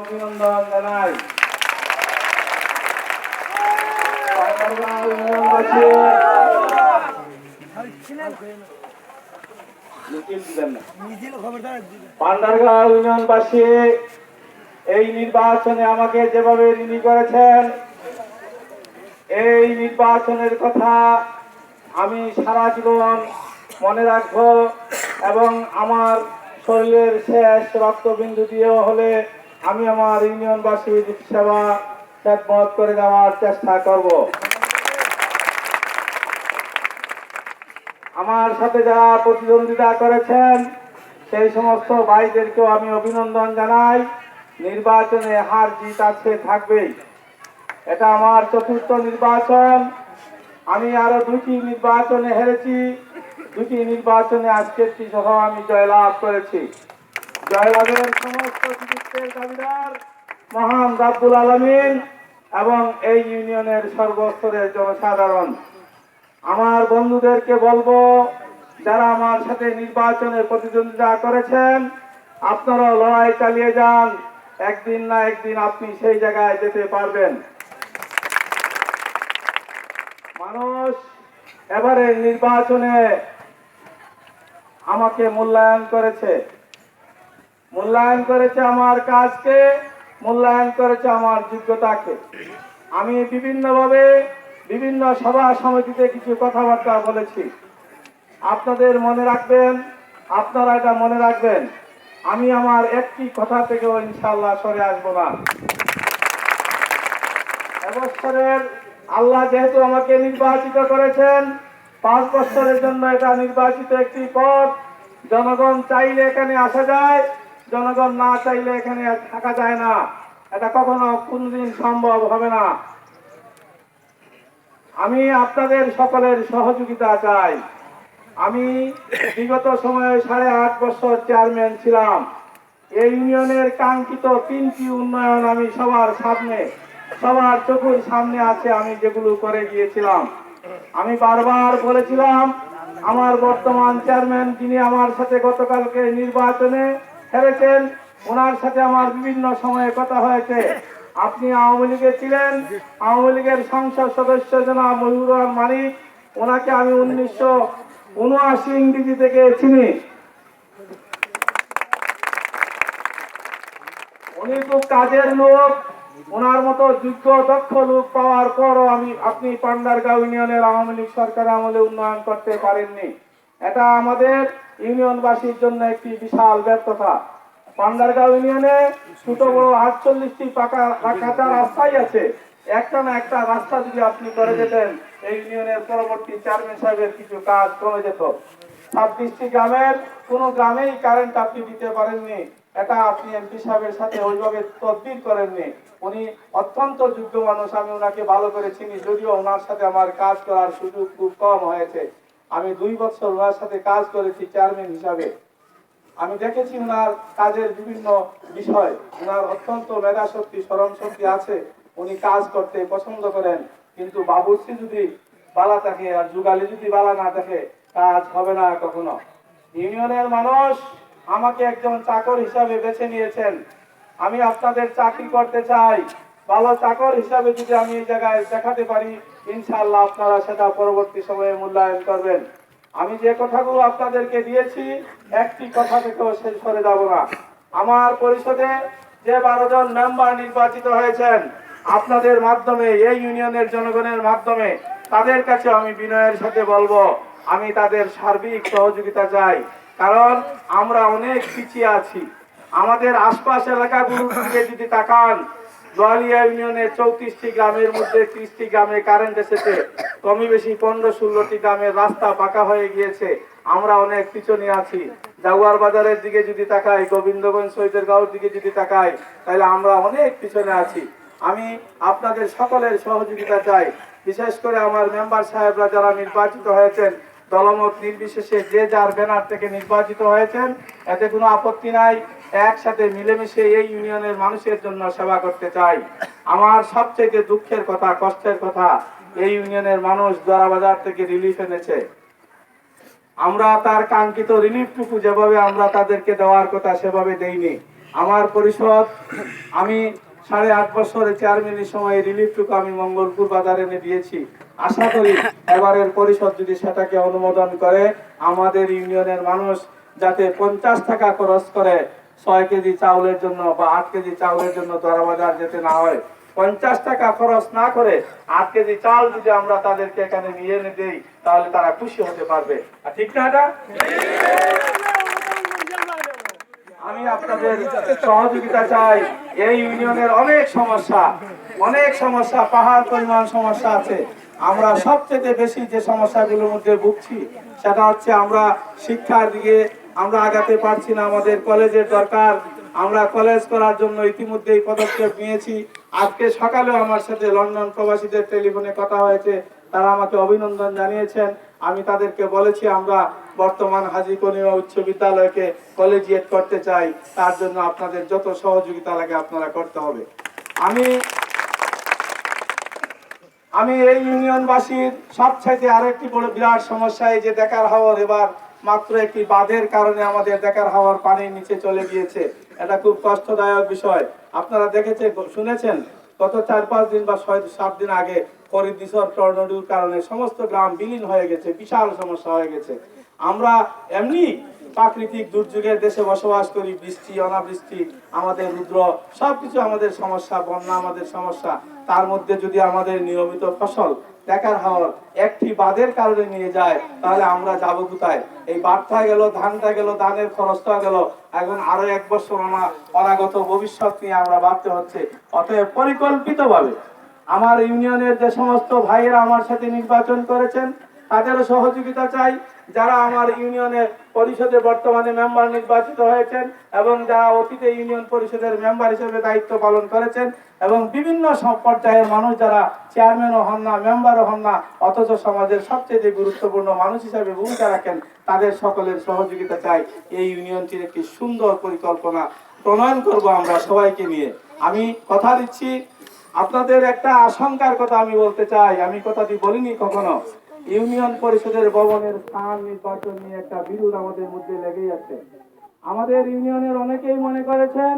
অভিনন্দন জানাই। পান্ডারগাঁও এই নির্বাচনে আমাকে যেভাবে ঋণী করেছেন, এই নির্বাচনের কথা আমি সারা জীবন মনে রাখব এবং আমার শরীরের শেষ রক্তবিন্দু দিয়েও হলে আমি আমার ইউনিয়নবাসীর সেবা খেদমত করে দেওয়ার চেষ্টা করব। আমার সাথে যারা প্রতিদ্বন্দ্বিতা করেছেন, সেই সমস্ত ভাইদেরকেও আমি অভিনন্দন জানাই। নির্বাচনে হার জিত আছে, থাকবেই। এটা আমার চতুর্থ নির্বাচন। আমি আরও দুটি নির্বাচনে হেরেছি। দুটি নির্বাচনে আজকেরটি সহ আমি জয়লাভ করেছি। জয়লাভের সমস্ত কৃতিত্বের দাবিদার মহান রাব্বুল আলমিন এবং এই ইউনিয়নের সর্বস্তরের জনসাধারণ। আমার বন্ধুদেরকে বলব, যারা আমার সাথে নির্বাচনে প্রতিদ্বন্দ্বিতা করেছেন আপনারা লড়াই চালিয়ে যান। একদিন না একদিন আপনি সেই জায়গায় যেতে পারবেন। মানুষ এবারে নির্বাচনে আমাকে মূল্যায়ন করেছে। মূল্যায়ন করেছে আমার কাজকে, মূল্যায়ন করেছে আমার যোগ্যতাকে। আমি বিভিন্নভাবে বিভিন্ন সভা সমিতিতে কিছু কথাবার্তা বলেছি। আপনাদের মনে রাখবেন, আপনারা এটা মনে রাখবেন, আমি আমার একটি কথা থেকেও ইনশাল্লাহ সরে আসব না। এবছরের আল্লাহ যেহেতু আমাকে নির্বাচিত করেছেন, পাঁচ বছরের জন্য এটা নির্বাচিত একটি পদ জনগণ চাইলে এখানে আসা যায়। জনগণ না চাইলে এখানে থাকা যায় না। এটা কখনো কোনদিন সম্ভব হবে না। আমি আপনাদের সকলের সহযোগিতা চাই। আমি বিগত সময়ে সাড়ে আট বছর চেয়ারম্যান ছিলাম। এই ইউনিয়নের কাঙ্ক্ষিত তিনটি উন্নয়ন আমি সবার সামনে, সবার চোখের সামনে আছে, আমি যেগুলো করে গিয়েছিলাম। আমি বারবার বলেছিলাম, আমার বর্তমান চেয়ারম্যান, যিনি আমার সাথে গতকালকে নির্বাচনে হেরেছেন ওনার সাথে আমার বিভিন্ন সময়ে কথা হয়েছে। আপনি আওয়ামী লীগে ছিলেন। আওয়ামী লীগের সংসদ সদস্য জনাব মহিবুর রহমান মানিক। ওনাকে আমি উনিশশো উনআশি ইংরেজি থেকে চিনি। উনি খুব কাজের লোক। ওনার মতো যোগ্য, দক্ষ লোক পাওয়ার পরও আমি, আপনি পান্ডারগাঁও ইউনিয়নের আওয়ামী লীগ সরকার আমলে উন্নয়ন করতে পারেননি। এটা আমাদের ইউনিয়নবাসীর জন্য একটি বিশাল ব্যর্থতা। পান্ডারগাঁও ইউনিয়নে ছোট বড় আটচল্লিশটি পাকা কাঁচা রাস্তাই আছে। একটা না একটা রাস্তা যদি আপনি করে যেতেন, এই ইউনিয়নের পরবর্তী চেয়ারম্যান সাহেবের কিছু কাজ কমে যেত। ছাব্বিশটি গ্রামের, কোনো গ্রামেই কারেন্ট আপনি দিতে পারেননি। এটা আপনি এমপি সাহেবের সাথে ওইভাবে তদবির করেননি। উনি অত্যন্ত যোগ্য মানুষ, আমি ওনাকে ভালো করে চিনি, যদিও ওনার সাথে আমার কাজ করার সুযোগ খুব কম হয়েছে। আমি দুই বছর ওনার সাথে কাজ করেছি চেয়ারম্যান হিসাবে। আমি দেখেছি ওনার কাজের বিভিন্ন বিষয়। ওনার অত্যন্ত মেধা শক্তি স্মরণ শক্তি আছে। উনি কাজ করতে পছন্দ করেন। কিন্তু বাবুর্চি যদি বালা থাকে আর যুগালি যদি বালা না থাকে, কাজ হবে না কখনো। ইউনিয়নের মানুষ আমাকে একজন চাকর হিসাবে বেছে নিয়েছেন। আমি আপনাদের চাকরি করতে চাই। ভালো চাকর হিসাবে যদি আমি এই জায়গায় দেখাতে পারি ইনশাল্লাহ আপনারা সেটা পরবর্তী সময়ে মূল্যায়ন করবেন। আমি যে কথাগুলো আপনাদেরকে দিয়েছি, একটি কথা থেকেও শেষ করে যাব না। আমার পরিষদে যে বারো জন মেম্বার নির্বাচিত হয়েছেন, আপনাদের মাধ্যমে, এই ইউনিয়নের জনগণের মাধ্যমে, তাদের কাছে আমি বিনয়ের সাথে বলব, আমি তাদের সার্বিক সহযোগিতা চাই। কারণ আমরা অনেক পিছিয়ে আছি। আমাদের আশপাশ এলাকাগুলোর দিকে যদি তাকান দোয়ালিয়া ইউনিয়নের চৌত্রিশটি গ্রামের মধ্যে ত্রিশটি গ্রামে কারেন্ট এসেছে। কমই বেশি পনেরো ষোলোটি গ্রামের রাস্তা পাকা হয়ে গিয়েছে। আমরা অনেক পিছনে আছি। জাগুয়ার বাজারের দিকে যদি তাকাই, গোবিন্দগঞ্জ শহীদের গাঁওর দিকে যদি তাকাই, তাহলে আমরা অনেক পিছনে আছি। আমি আপনাদের সকলের সহযোগিতা চাই। বিশেষ করে আমার মেম্বার সাহেবরা যারা নির্বাচিত হয়েছেন দলমত নির্বিশেষে যে যার ব্যানার থেকে নির্বাচিত হয়েছেন, এতে কোনো আপত্তি নাই। একসাথে মিলেমিশে এই ইউনিয়নের মানুষের জন্য সেবা করতে চাই। আমার সবচেয়ে দুঃখের কথা, কষ্টের কথা, এই ইউনিয়নের মানুষ দ্বারা বাজার থেকে রিলিফ এনেছে। আমরা তার কাঙ্ক্ষিত রিলিফটুকু যেভাবে আমরা তাদেরকে দেওয়ার কথা সেভাবে দেইনি। আমার পরিষদ, আমি সাড়ে আট বছরের চেয়ারম্যানের সময় রিলিফটুকু আমি মঙ্গলপুর বাজার এনে দিয়েছি। আশা করি এবারের পরিষদ যদি সেটাকে অনুমোদন করে, আমাদের ইউনিয়নের মানুষ যাতে পঞ্চাশ টাকা খরচ করে ছয় কেজি চাউলের জন্য বা আট কেজি চাউলের জন্য দরা বাজার যেতে না হয়, পঞ্চাশ টাকা খরচ না করে আট কেজি চাল যদি আমরা তাদেরকে এখানে নিয়ে এনে দিই, তাহলে তারা খুশি হতে পারবে। আর ঠিক না এটা? আমি আপনাদের সহযোগিতা চাই। এই ইউনিয়নের অনেক সমস্যা অনেক সমস্যা, পাহাড় পরিমাণ সমস্যা আছে। আমরা সবচেয়ে বেশি যে সমস্যাগুলোর মধ্যে ভুগছি, সেটা হচ্ছে আমরা শিক্ষার দিকে আমরা আগাতে পারছি না, আমাদের কলেজের দরকার। আমরা কলেজ করার জন্য ইতিমধ্যেই পদক্ষেপ নিয়েছি। আজকে সকালেও আমার সাথে লন্ডন প্রবাসীদের টেলিফোনে কথা হয়েছে, তারা আমাকে অভিনন্দন জানিয়েছেন। আমি তাদেরকে বলেছি, আমরা বর্তমান হাজি কনিমা উচ্চ বিদ্যালয়কে কলেজিয়েট করতে চাই, তার জন্য আপনাদের যত সহযোগিতা লাগে আপনারা করতে হবে। আমি আমি এই ইউনিয়নবাসীর সবচাইতে আরেকটি বড় বিরাট সমস্যা, এই যে দেখার হাওয়ার এবার মাত্র একটি বাঁধের কারণে আমাদের দেখার হাওয়ার পানির নিচে চলে গিয়েছে। এটা খুব কষ্টদায়ক বিষয়। আপনারা দেখেছেন, শুনেছেন? গত চার, পাঁচ দিন বা ছয়, সাত দিন আগে হরিদিশর টর্নেডোর কারণে সমস্ত গ্রাম বিলীন হয়ে গেছে, বিশাল সমস্যা হয়ে গেছে। আমরা এমনি প্রাকৃতিক দুর্যোগের দেশে বসবাস করি, বৃষ্টি, অনাবৃষ্টি, আমাদের রুদ্র, সবকিছু আমাদের সমস্যা, বন্যা আমাদের সমস্যা। তার মধ্যে যদি আমাদের নিয়মিত ফসল দেখার হওয়ার একটি বাদের কারণে নিয়ে যায়, তাহলে আমরা যাব কোথায়? এই বাদটা গেল, ধানটা গেল, ধানের খরচটা গেল। এখন আরও এক বছর আমার অনাগত ভবিষ্যৎ নিয়ে আমরা ভাবতে হচ্ছে। অতএব পরিকল্পিতভাবে আমার ইউনিয়নের যে সমস্ত ভাইয়েরা আমার সাথে নির্বাচন করেছেন, তাদেরও সহযোগিতা চাই। যারা আমার ইউনিয়নের পরিষদে বর্তমানে মেম্বার নির্বাচিত হয়েছেন এবং যারা অতীতে ইউনিয়ন পরিষদের মেম্বার হিসেবে দায়িত্ব পালন করেছেন এবং বিভিন্ন পর্যায়ের মানুষ যারা চেয়ারম্যানও হন না, মেম্বারও হন না, অথচ সমাজের সবচেয়ে গুরুত্বপূর্ণ মানুষ হিসেবে ভূমিকা রাখেন, তাদের সকলের সহযোগিতা চাই। এই ইউনিয়নটির একটি সুন্দর পরিকল্পনা প্রণয়ন করব আমরা সবাইকে নিয়ে। আমি কথা দিচ্ছি। আপনাদের একটা আশঙ্কার কথা আমি বলতে চাই। আমি কথাটি বলিনি কখনো। ইউনিয়ন পরিষদের ভবনের স্থান নির্বাচন নিয়ে একটা বিরোধ আমাদের মধ্যে লেগেই আছে। আমাদের ইউনিয়নের অনেকেই মনে করেছেন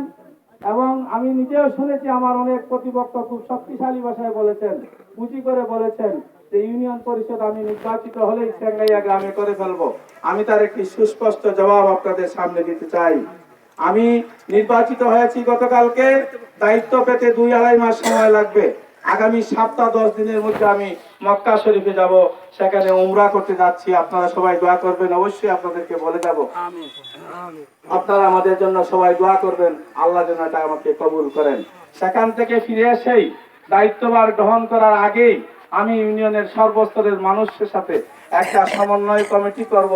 এবং আমি নিজেও শুনেছি, আমার অনেক প্রতিপক্ষ খুব শক্তিশালী ভাষায় বলেছেন, পুঁজি করে বলেছেন যে ইউনিয়ন পরিষদ আমি নির্বাচিত হলেই সেঙ্গাইয়া গ্রামে করে ফেলব। আমি তার একটি সুস্পষ্ট জবাব আপনাদের সামনে দিতে চাই। আমি নির্বাচিত হয়েছি গতকালকে, দায়িত্ব পেতে দুই আড়াই মাস সময় লাগবে। আগামী সপ্তাহ দশ দিনের মধ্যে আমি মক্কা শরীফে যাব। সেখানে উমরা করতে যাচ্ছি। আপনারা সবাই দোয়া করবেন। অবশ্যই আপনাদেরকে বলে যাব। আপনারা আমাদের জন্য সবাই দোয়া করবেন। আল্লাহ যেন এটা আমাকে কবুল করেন। সেখান থেকে ফিরে এসেই দায়িত্বভার গ্রহণ করার আগেই আমি ইউনিয়নের সর্বস্তরের মানুষের সাথে একটা সমন্বয় কমিটি করব।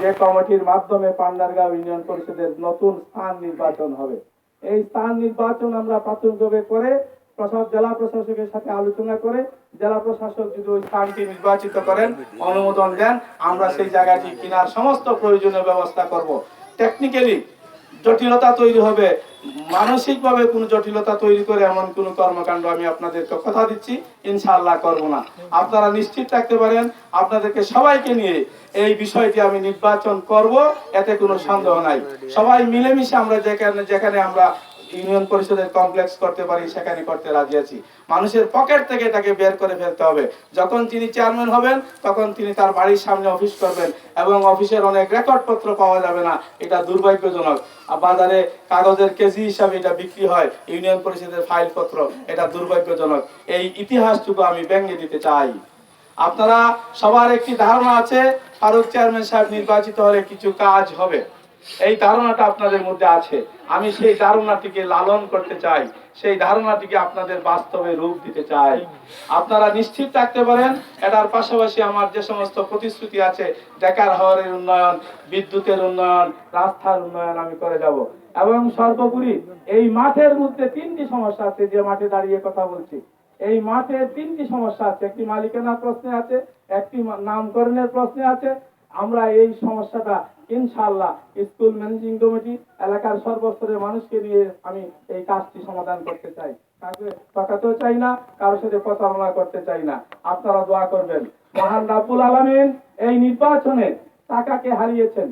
যে কমিটির মাধ্যমে পান্ডারগাঁও ইউনিয়ন পরিষদের নতুন স্থান নির্বাচন হবে। এই স্থান নির্বাচন আমরা প্রাথমিকভাবে করে প্রশাসক, জেলা প্রশাসকের সাথে আলোচনা করে জেলা প্রশাসক যদি ওই স্থানটি নির্বাচিত করেন, অনুমোদন দেন, আমরা সেই জায়গাটি কেনার সমস্ত প্রয়োজনীয় ব্যবস্থা করব। টেকনিক্যালি জটিলতা তৈরি হবে। মানসিকভাবে কোনো জটিলতা তৈরি করে এমন কোনো কর্মকাণ্ড আমি আপনাদেরকে কথা দিচ্ছি, ইনশাআল্লাহ করব না। আপনারা নিশ্চিত থাকতে পারেন, আপনাদেরকে সবাইকে নিয়ে এই বিষয়টি আমি নির্বাচন করব, এতে কোনো সন্দেহ নাই। সবাই মিলেমিশে আমরা যেখানে যেখানে আমরা ইউনিয়ন পরিষদের কমপ্লেক্স করতে পারি, সেখানে করতে রাজি আছি। মানুষের পকেট থেকে এটাকে বের করে ফেলতে হবে। যখন তিনি চেয়ারম্যান হবেন, তখন তিনি তার বাড়ির সামনে অফিস করবেন এবং অফিসের অনেক রেকর্ডপত্র পাওয়া যাবে না। এটা দুর্ভাগ্যজনক। বাজারে কাগজের কেজি হিসাবে এটা বিক্রি হয়, ইউনিয়ন পরিষদের ফাইলপত্র এটা দুর্ভাগ্যজনক। এই ইতিহাসটুকু আমি ব্যঙ্গে দিতে চাই। আপনারা, সবার একটি ধারণা আছে, ফারুক চেয়ারম্যান সাহেব নির্বাচিত হলে কিছু কাজ হবে। এই ধারণাটা আপনাদের মধ্যে আছে। আমি সেই ধারণাটিকে লালন করতে চাই, সেই ধারণাটিকে আপনাদের বাস্তবে রূপ দিতে চাই। আপনারা নিশ্চিত থাকতে পারেন, এটার পাশাপাশি আমার যে সমস্ত প্রতিশ্রুতি আছে দেখার হওয়ারের উন্নয়ন, বিদ্যুতের উন্নয়ন, রাস্তার উন্নয়ন আমি করে যাব। এবং সর্বোপরি এই মাঠের মধ্যে তিনটি সমস্যা আছে, যে মাঠে দাঁড়িয়ে কথা বলছি। এই মাঠে তিনটি সমস্যা আছে, একটি মালিকানার প্রশ্নে আছে, একটি নামকরণের প্রশ্নে আছে আমরা এই সমস্যাটা ইনশাআল্লাহ স্কুল ম্যানেজিং কমিটি এলাকার সর্বস্তরের মানুষকে নিয়ে আমি এই কাজটি সমাধান করতে চাই। কাউকে চাই না কারোর সাথে প্রতারণা করতে চাই না। আপনারা দোয়া করবেন। মহান রাব্বুল আলামিন এই নির্বাচনে টাকাকে হারিয়েছেন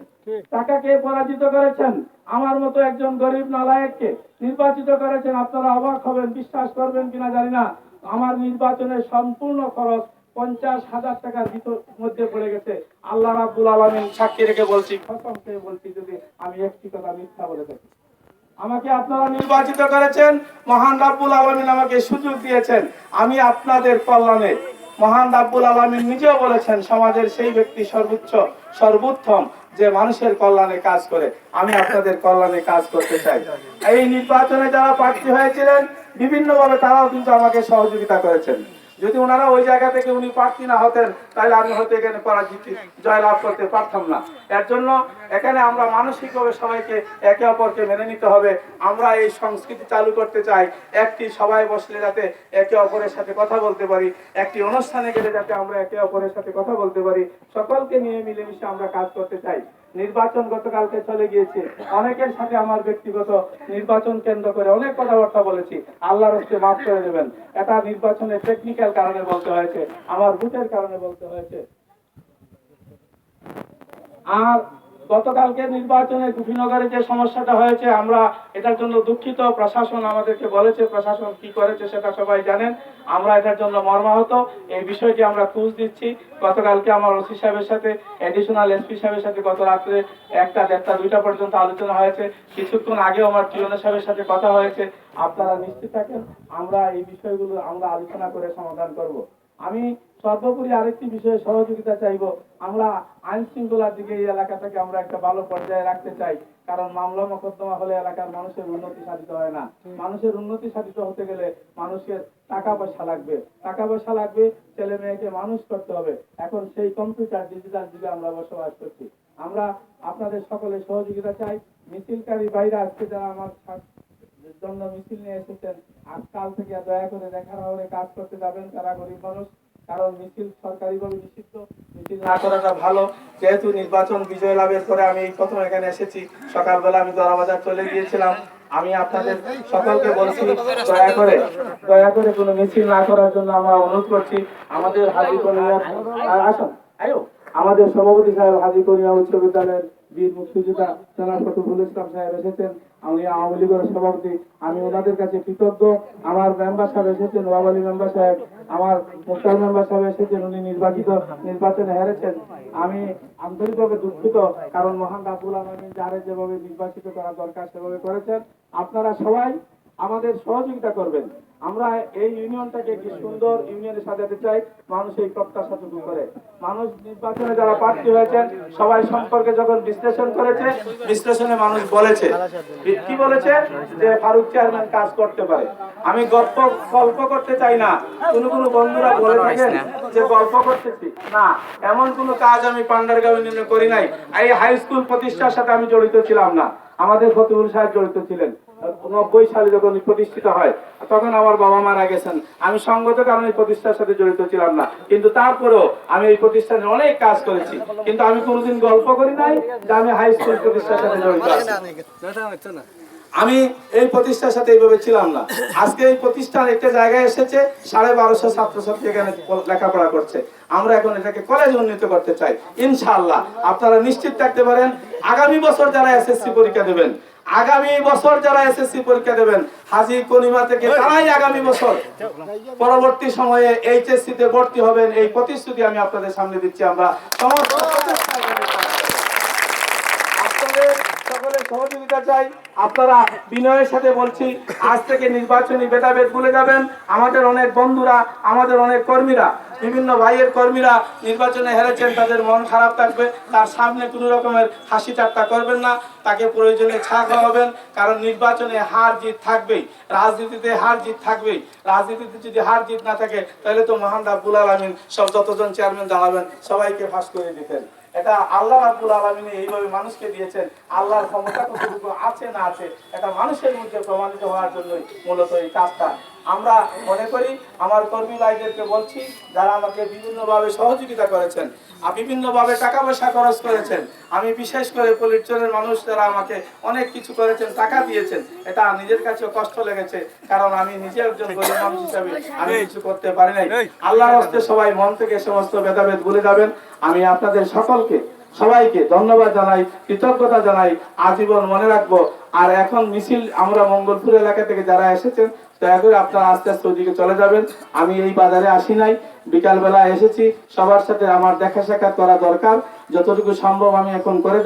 টাকাকে পরাজিত করেছেন। আমার মতো একজন গরিব নালায়ককে নির্বাচিত করেছেন। আপনারা অবাক হবেন বিশ্বাস করবেন কিনা জানি না। আমার নির্বাচনের সম্পূর্ণ খরচ পঞ্চাশ হাজার টাকার ভিতর মধ্যে পড়ে গেছে। আল্লাহ রাব্বুল আলমিন সাক্ষী রেখে বলছি কসম খেয়ে বলছি যদি আমি একটি কথা মিথ্যা বলে থাকি। আমাকে আপনারা নির্বাচিত করেছেন, মহান রাব্বুল আলমিন আমাকে সুযোগ দিয়েছেন। আমি আপনাদের কল্যাণে, মহান রাব্বুল আলমিন নিজেও বলেছেন, সমাজের সেই ব্যক্তি সর্বোচ্চ, সর্বোত্তম যে মানুষের কল্যাণে কাজ করে। আমি আপনাদের কল্যাণে কাজ করতে চাই। এই নির্বাচনে যারা প্রার্থী হয়েছিলেন, বিভিন্নভাবে তারাও কিন্তু আমাকে সহযোগিতা করেছেন। যদি ওনারা ওই জায়গা থেকে উনি প্রার্থী না হতেন, তাহলে আমি হয়তো এখানে পরাজিত, জয়লাভ করতে পারতাম না। এর জন্য এখানে আমরা মানসিকভাবে সবাইকে একে অপরকে মেনে নিতে হবে। আমরা এই সংস্কৃতি চালু করতে চাই। একটি সবাই বসলে যাতে একে অপরের সাথে কথা বলতে পারি, একটি অনুষ্ঠানে গেলে যাতে আমরা একে অপরের সাথে কথা বলতে পারি। সকলকে নিয়ে মিলেমিশে আমরা কাজ করতে চাই। নির্বাচন গতকালকে চলে গিয়েছে। অনেকের সাথে আমার ব্যক্তিগত নির্বাচন কেন্দ্র করে অনেক কথাবার্তা বলেছি। আল্লাহর হচ্ছে মাফ করে দেবেন। এটা নির্বাচনের টেকনিক্যাল কারণে বলতে হয়েছে। আমার ভোটের কারণে বলতে হয়েছে। আর গতকালকে নির্বাচনে কুফিনগরে যে সমস্যাটা হয়েছে, আমরা এটার জন্য দুঃখিত। প্রশাসন আমাদেরকে বলেছে, প্রশাসন কি করেছে সেটা সবাই জানেন। আমরা এটার জন্য মর্মাহত। এই বিষয়টি আমরা খুঁজ দিচ্ছি গতকালকে আমার ওসি সাহেবের সাথে এডিশনাল এসপি সাহেবের সাথে গত রাত্রে একটা দেড়টা, দুইটা পর্যন্ত আলোচনা হয়েছে। কিছুক্ষণ আগেও আমার টিউনে সাহেবের সাথে কথা হয়েছে। আপনারা নিশ্চিত থাকেন, আমরা এই বিষয়গুলো আমরা আলোচনা করে সমাধান করব। আমি সর্বোপরি আরেকটি বিষয়ে সহযোগিতা চাইব। আমরা আইন শৃঙ্খলার দিকে এই এলাকাটাকে আমরা একটা ভালো পর্যায়ে রাখতে চাই। কারণ মামলা মোকদ্দমা হলে এলাকার মানুষের উন্নতি সাধিত হয় না। মানুষের উন্নতি সাধিত হতে গেলে মানুষের টাকা পয়সা লাগবে। টাকা পয়সা লাগবে ছেলে মেয়েকে মানুষ করতে হবে। এখন সেই কম্পিউটার ডিজিটাল যুগে আমরা বসবাস করছি। আমরা আপনাদের সকলে সহযোগিতা চাই। মিছিলকারী বাইরে আজকে যারা আমার জন্য মিছিল নিয়ে এসেছেন আজকাল থেকে দয়া করে দেখার হলে কাজ করতে যাবেন। তারা গরিব মানুষ। কারণ মিছিল সরকারিভাবে নিষিদ্ধ। মিছিল না করাটা ভালো। যেহেতু নির্বাচন বিজয় লাভের পরে আমি এই প্রথম এখানে এসেছি। সকালবেলা আমি দরাবাজার চলে গিয়েছিলাম। আমি আপনাদের সকলকে বলছি, দয়া করে দয়া করে কোনো মিছিল না করার জন্য আমরা অনুরোধ করছি। আমাদের হাজি করিয়া আসুন। আয়ো। আমাদের সভাপতি সাহেব, হাজি করিয়া উচ্চ বিদ্যালয়ের বীর মুক্তিযোদ্ধা জনাব ফতুল ইসলাম সাহেব এসেছেন। আমি আওয়ামী লীগের সভাপতি, আমি ওনাদের কাছে কৃতজ্ঞ। আমার মেম্বার সাহেব এসেছেন নবাব আলী মেম্বার সাহেব। আমার মুক্তার মেম্বার সাহেব এসেছেন, উনি নির্বাচিত, নির্বাচনে হেরেছেন। আমি আন্তরিকভাবে দুঃখিত, কারণ মহান রাবুল আলমী যারে যেভাবে নির্বাচিত করা দরকার সেভাবে করেছেন। আপনারা সবাই আমাদের সহযোগিতা করবেন। আমরা এই ইউনিয়নটাকে একটি সুন্দর ইউনিয়নে সাজাতে চাই, মানুষ এই প্রত্যাশাটুকু করে। মানুষ নির্বাচনে যারা প্রার্থী হয়েছেন, সবাই সম্পর্কে যখন বিশ্লেষণ করেছে, বিশ্লেষণে মানুষ বলেছে। কি বলেছে? যে ফারুক চেয়ারম্যান কাজ করতে পারে। আমি গল্প গল্প করতে চাই না। কোনো কোনো বন্ধুরা বলে থাকেন যে গল্প করতেছি। না, এমন কোনো কাজ আমি পান্ডারগাঁও ইউনিয়নে করি নাই। এই হাই স্কুল প্রতিষ্ঠার সাথে আমি জড়িত ছিলাম না। আমাদের ফতুল সাহেব জড়িত ছিলেন। নব্বই সালে যখন প্রতিষ্ঠিত হয়, তখন আমার বাবা মারা গেছেন। আমি সঙ্গত কারণে প্রতিষ্ঠার সাথে জড়িত ছিলাম না। কিন্তু তারপরেও আমি এই প্রতিষ্ঠানে অনেক কাজ করেছি। কিন্তু আমি কোনোদিন গল্প করি নাই যে আমি হাই স্কুল প্রতিষ্ঠার সাথে জড়িত আমি এই প্রতিষ্ঠার সাথে এইভাবে ছিলাম না। আজকে এই প্রতিষ্ঠান একটা জায়গায় এসেছে, সাড়ে বারোশো ছাত্রছাত্রী এখানে লেখাপড়া করছে। আমরা এখন এটাকে কলেজ উন্নীত করতে চাই। ইনশাআল্লাহ, আপনারা নিশ্চিত থাকতে পারেন, আগামী বছর যারা এসএসসি পরীক্ষা দেবেন আগামী বছর যারা এসএসসি পরীক্ষা দেবেন হাজি কনিমা থেকে তারাই আগামী বছর। পরবর্তী সময়ে এইচএসসি তে ভর্তি হবেন এই প্রতিশ্রুতি আমি আপনাদের সামনে দিচ্ছি। আমরা সমস্ত প্রচেষ্টা করে আপনাদের সকলের চাই। আপনারা বিনয়ের সাথে বলছি, আজ থেকে নির্বাচনী ভেদাভেদ ভুলে যাবেন। আমাদের অনেক বন্ধুরা, আমাদের অনেক কর্মীরা, বিভিন্ন ভাইয়ের কর্মীরা নির্বাচনে হেরেছেন, তাদের মন খারাপ থাকবে, তার সামনে কোনো রকমের হাসি ঠাট্টা করবেন না, তাকে প্রয়োজনে ছা খাওয়াবেন কারণ নির্বাচনে হার জিত থাকবেই, রাজনীতিতে হার জিত থাকবেই। রাজনীতিতে যদি হার জিত না থাকে, তাহলে তো মহান রাব্বুল আলমিন সব যতজন চেয়ারম্যান দাঁড়াবেন, সবাইকে ফাঁস করে দিতেন। এটা আল্লাহ আব্দুল আলামিন এইভাবে মানুষকে দিয়েছেন, আল্লাহর ক্ষমতা কতটুকু আছে না আছে, এটা মানুষের মধ্যে প্রমাণিত হওয়ার জন্যই মূলত এই কাজটা। আমরা মনে করি আমার কর্মী ভাইদেরকে বলছি যারা আমাকে বিভিন্নভাবে সহযোগিতা করেছেন বিভিন্নভাবে টাকা পয়সা খরচ করেছেন আমি বিশেষ করে পলিটনের মানুষ যারা আমাকে অনেক কিছু করেছেন টাকা দিয়েছেন এটা নিজের কাছেও কষ্ট লেগেছে কারণ আমি নিজে একজন গরিব মানুষ হিসাবে আমি কিছু করতে পারি নাই। আল্লাহর হস্তে সবাই মন থেকে সমস্ত ভেদাভেদ ভুলে যাবেন। আমি আপনাদের সকলকে সবাইকে ধন্যবাদ জানাই কৃতজ্ঞতা জানাই আজীবন মনে রাখব। আর এখন মিছিল আমরা মঙ্গলপুর এলাকা থেকে যারা এসেছেন দয়া করে আস্তে আস্তে চলে যাবেন। আমি এই বাজারে আসি নাই। বিকালবেলা এসেছি। সবার সাথে আমার দেখা করা দরকার। যতটুকু সম্ভব আমি এখন করে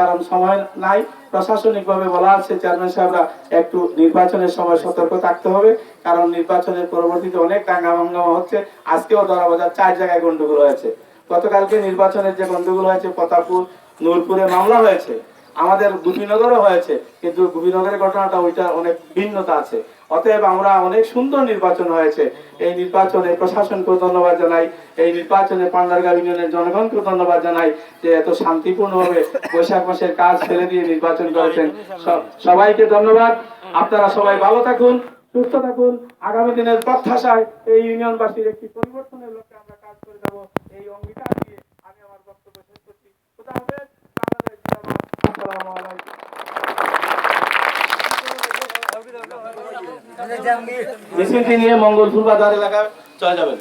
কারণ সময় নাই। প্রশাসনিক ভাবে বলা আছে, চেয়ারম্যান সাহেবরা একটু নির্বাচনের সময় সতর্ক থাকতে হবে। কারণ নির্বাচনের পরবর্তীতে অনেক দাঙ্গা হাঙ্গামা হচ্ছে। আজকেও ধরা বাজার চার জায়গায় গন্ডগোল হয়েছে। গতকালকে নির্বাচনের যে গন্ডগোল হয়েছে, প্রতাপপুর, নূরপুরে মামলা হয়েছে। আমাদের গুপিনগরও হয়েছে, কিন্তু গুপিনগরের ঘটনাটা ওইটা অনেক ভিন্নতা আছে। অতএব আমরা অনেক সুন্দর নির্বাচন হয়েছে। এই নির্বাচনে প্রশাসনকে ধন্যবাদ জানাই, এই নির্বাচনে পান্ডারগাঁও ইউনিয়নের জনগণকে ধন্যবাদ জানাই যে এত শান্তিপূর্ণভাবে বৈশাখ মাসের কাজ ছেড়ে দিয়ে নির্বাচন করেছেন। সবাইকে ধন্যবাদ। আপনারা সবাই ভালো থাকুন, সুস্থ থাকুন। আগামী দিনের প্রত্যাশায় এই ইউনিয়নবাসীর একটি পরিবর্তনের লক্ষ্যে আমরা কাজ করে যাব। এই অঙ্গীকার দিয়ে আমি আমার বক্তব্য শেষ করছি কোথা হবে বাংলাদেশ জিন্দাবাদ। আসসালামু আলাইকুম মিছিলটি নিয়ে মঙ্গলপুর বাজার এলাকায় চলে যাবেন।